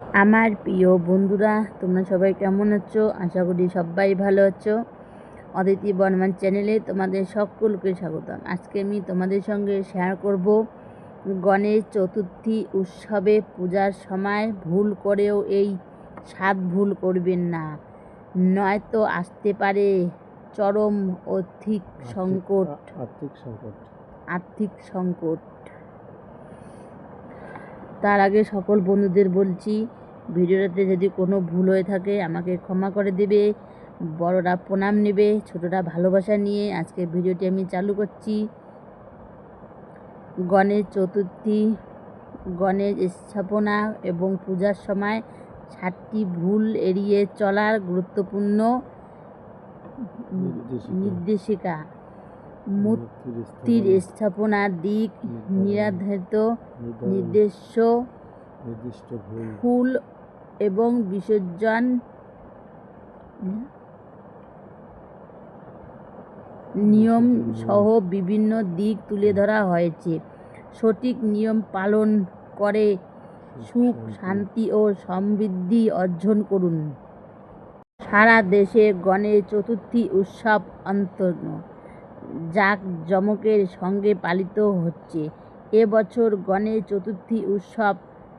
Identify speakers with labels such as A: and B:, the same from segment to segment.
A: আমার প্রিয় বন্ধুরা তোমরা সবাই কেমন আছো? আশা করি সবাই ভালো আছো। অদিতি বর্মান চ্যানেলে তোমাদের সকলকে স্বাগতম। আজকে আমি তোমাদের সঙ্গে শেয়ার করব গণেশ চতুর্থী উৎসবে পূজার সময় ভুল করেও এই সাত ভুল করবেন না। নয়তো আসতে পারে চরম আর্থিক সংকট।
B: আর্থিক সংকট।
A: আর্থিক সংকট। তার আগে সকল বন্ধুদের বলছি ভিডিওটাতে যদি কোনো ভুল হয়ে থাকে আমাকে ক্ষমা করে দেবে বড়রা প্রণাম নেবে ছোটরা ভালোবাসা নিয়ে আজকে ভিডিওটি আমি চালু করছি গণেশ চতুর্থী গণেশ স্থাপনা এবং পূজার সময় সাতটি ভুল এড়িয়ে চলার গুরুত্বপূর্ণ
B: নির্দেশিকা।
A: মূর্তির স্থাপনার দিক নির্ধারিত নির্দেশ্য ফুল এবং বিসর্জন নিয়ম সহ বিভিন্ন দিক তুলে ধরা হয়েছে। সঠিক নিয়ম পালন করে সুখ শান্তি। ও সমৃদ্ধি অর্জন করুন। সারা দেশে গণেশ চতুর্থী উৎসব অন্তর জাক জমকের সঙ্গে পালিত হচ্ছে। এবছর গণেশ চতুর্থী উৎসব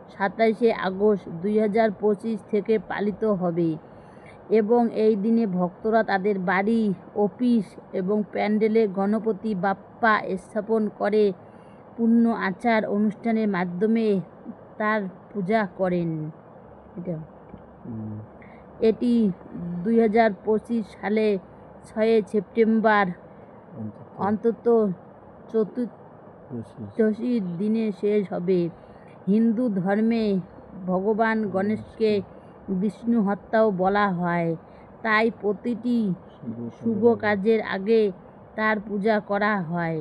A: সাতাইশে আগস্ট দুই হাজার পঁচিশ থেকে পালিত হবে এবং এই দিনে ভক্তরা তাদের বাড়ি অফিস এবং প্যান্ডেলে গণপতি বাপ্পা স্থাপন করে পূর্ণ আচার অনুষ্ঠানের মাধ্যমে তার পূজা করেন। এটা। এটি দুই হাজার পঁচিশ সালে ছয় সেপ্টেম্বর
B: অন্তত।
A: চতুর্দশীর দিনে শেষ হবে হিন্দু ধর্মে ভগবান গণেশকে বিষ্ণু হত্যাও বলা হয় তাই প্রতিটি শুভ কাজের আগে তার পূজা করা হয়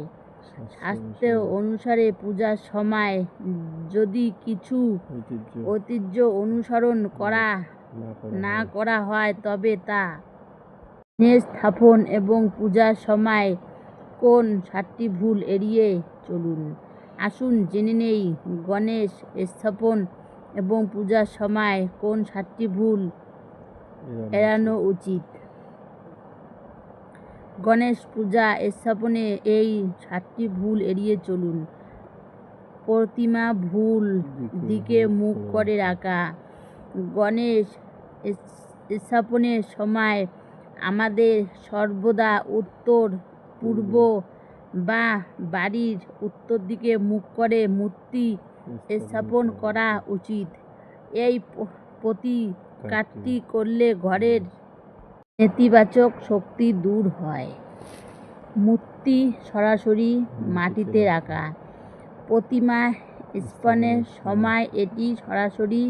A: শাস্ত্র অনুসারে পূজার সময় যদি কিছু
B: ঐতিহ্য
A: অনুসরণ করা
B: না। করা হয়
A: তবে তা গণেশ স্থাপন এবং পূজার সময় কোন সাতটি ভুল এড়িয়ে চলুন। আসুন জেনে নেই গণেশ স্থাপন এবং পূজার সময় কোন সাতটি ভুল
B: এড়ানো
A: উচিত। গণেশ পূজা স্থাপনে এই সাতটি ভুল এড়িয়ে চলুন। প্রতিমা ভুল
B: দিকে মুখ করে
A: রাখা। গণেশ স্থাপনের সময় আমাদের সর্বদা উত্তর পূর্ব বা বাড়ির উত্তর দিকে মুখ করে মূর্তি স্থাপন করা। উচিত। এই প্রতিকারটি করলে ঘরের নেতিবাচক শক্তি দূর হয়। মূর্তি সরাসরি মাটিতে রাখা। প্রতিমা স্থাপনের সময় এটি সরাসরি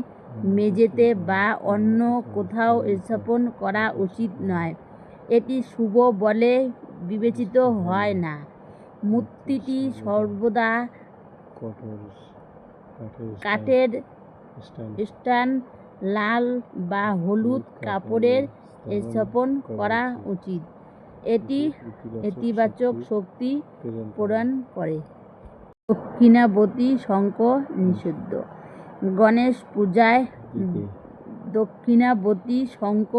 A: মেঝেতে বা অন্য কোথাও স্থাপন করা উচিত নয়। এটি শুভ বলে বিবেচিত হয় না। মূর্তিটি সর্বদা
B: কাঠের স্ট্যান্ড,
A: লাল বা হলুদ কাপড়ের স্থাপন করা উচিত। এটি ইতিবাচক শক্তি প্রদান করে। দক্ষিণাবতী শঙ্খ নিষিদ্ধ। গণেশ পূজায় দক্ষিণাবতী শঙ্খ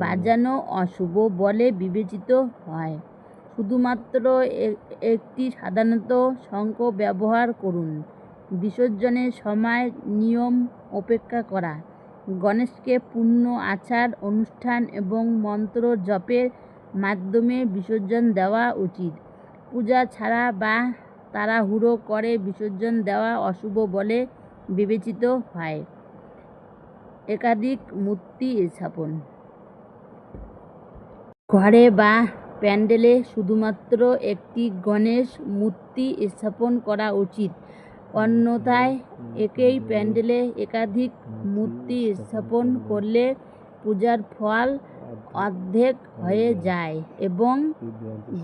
A: বাজানো অশুভ বলে বিবেচিত হয়। শুধুমাত্র একটি সাধারণত শঙ্খ ব্যবহার করুন। বিসর্জনের সময় নিয়ম উপেক্ষা করা। গণেশকে পূর্ণ আচার অনুষ্ঠান এবং মন্ত্র জপের মাধ্যমে বিসর্জন দেওয়া উচিত। পূজা ছাড়া বা তাড়াহুড়ো করে বিসর্জন দেওয়া অশুভ বলে বিবেচিত হয়। একাধিক মূর্তি স্থাপন। ঘরে বা প্যান্ডেলে শুধুমাত্র একটি গণেশ মূর্তি স্থাপন করা উচিত। অন্যথায় একই প্যান্ডেলে একাধিক মূর্তি স্থাপন করলে পূজার ফল অর্ধেক হয়ে যায় এবং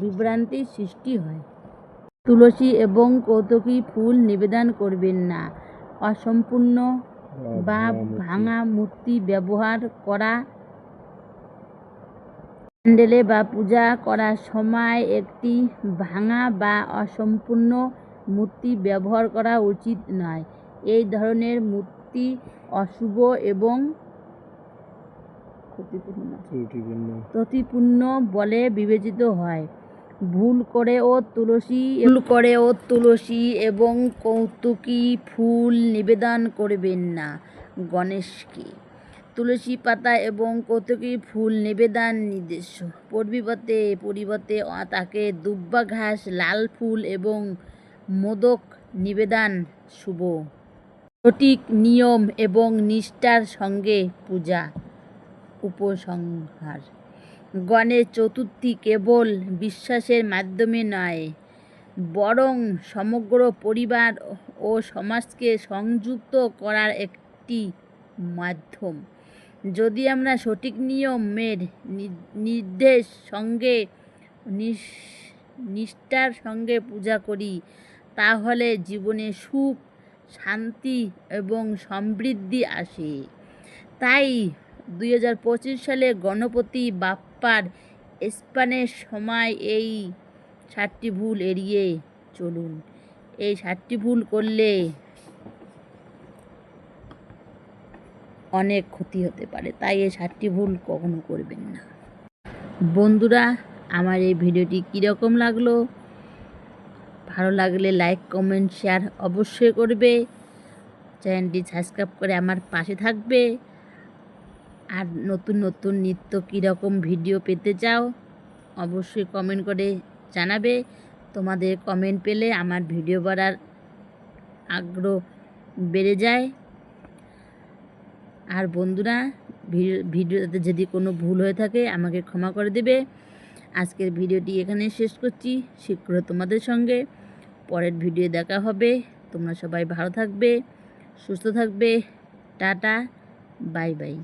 A: বিভ্রান্তির সৃষ্টি হয়। তুলসী এবং কৌতুকী ফুল নিবেদন করবেন না। অসম্পূর্ণ বা ভাঙা মূর্তি। ব্যবহার করা। প্যান্ডেলে বা পূজা করার সময় একটি ভাঙা বা অসম্পূর্ণ মূর্তি ব্যবহার করা উচিত নয়। এই ধরনের মূর্তি অশুভ এবং ক্ষতিপূর্ণ বলে বিবেচিত হয়। ভুল করে ও তুলসী, ভুল করে ও তুলসী এবং কৌতুকী ফুল নিবেদন করবেন না, গণেশকে। তুলসী পাতা এবং কৌতুকী ফুল নিবেদন নির্দেশ। পরিবর্তে পরিবর্তে তাকে দুব্বা ঘাস, লাল ফুল এবং মোদক নিবেদন শুভ। সঠিক নিয়ম এবং নিষ্ঠার সঙ্গে পূজা, উপসংহার। গণেশ চতুর্থী কেবল বিশ্বাসের মাধ্যমে নয়, বরং সমগ্র পরিবার ও সমাজকে সংযুক্ত করার একটি মাধ্যম। যদি আমরা সঠিক নিয়মের নির্দেশ সঙ্গে নিষ্ঠার সঙ্গে পূজা করি, তাহলে জীবনে সুখ, শান্তি এবং সমৃদ্ধি আসে। তাই দুই হাজার পঁচিশ সালে গণপতি বাপ্পার স্পানের সময় এই সাতটি ভুল এড়িয়ে চলুন। এই সাতটি ভুল করলে অনেক ক্ষতি হতে পারে, তাই এই সাতটি ভুল কখনো করবেন না। বন্ধুরা, আমার এই ভিডিওটি কীরকম লাগল? ভালো লাগলে লাইক, কমেন্ট, শেয়ার অবশ্যই করবে। চ্যানেলটি সাবস্ক্রাইব করে আমার পাশে থাকবে। আর নতুন নতুন নিত্য কীরকম ভিডিও পেতে চাও, অবশ্যই কমেন্ট করে জানাবে। তোমাদের কমেন্ট পেলে আমার ভিডিও বাড়ার আগ্রহ বেড়ে যায়। আর বন্ধুরা, ভিডিও, ভিডিওতে যদি কোনো ভুল হয়ে থাকে, আমাকে ক্ষমা করে দেবে। আজকের ভিডিওটি এখানে শেষ করছি। শীঘ্র তোমাদের সঙ্গে পরের ভিডিও দেখা হবে। তোমরা সবাই ভালো থাকবে, সুস্থ থাকবে। Tata, bye bye.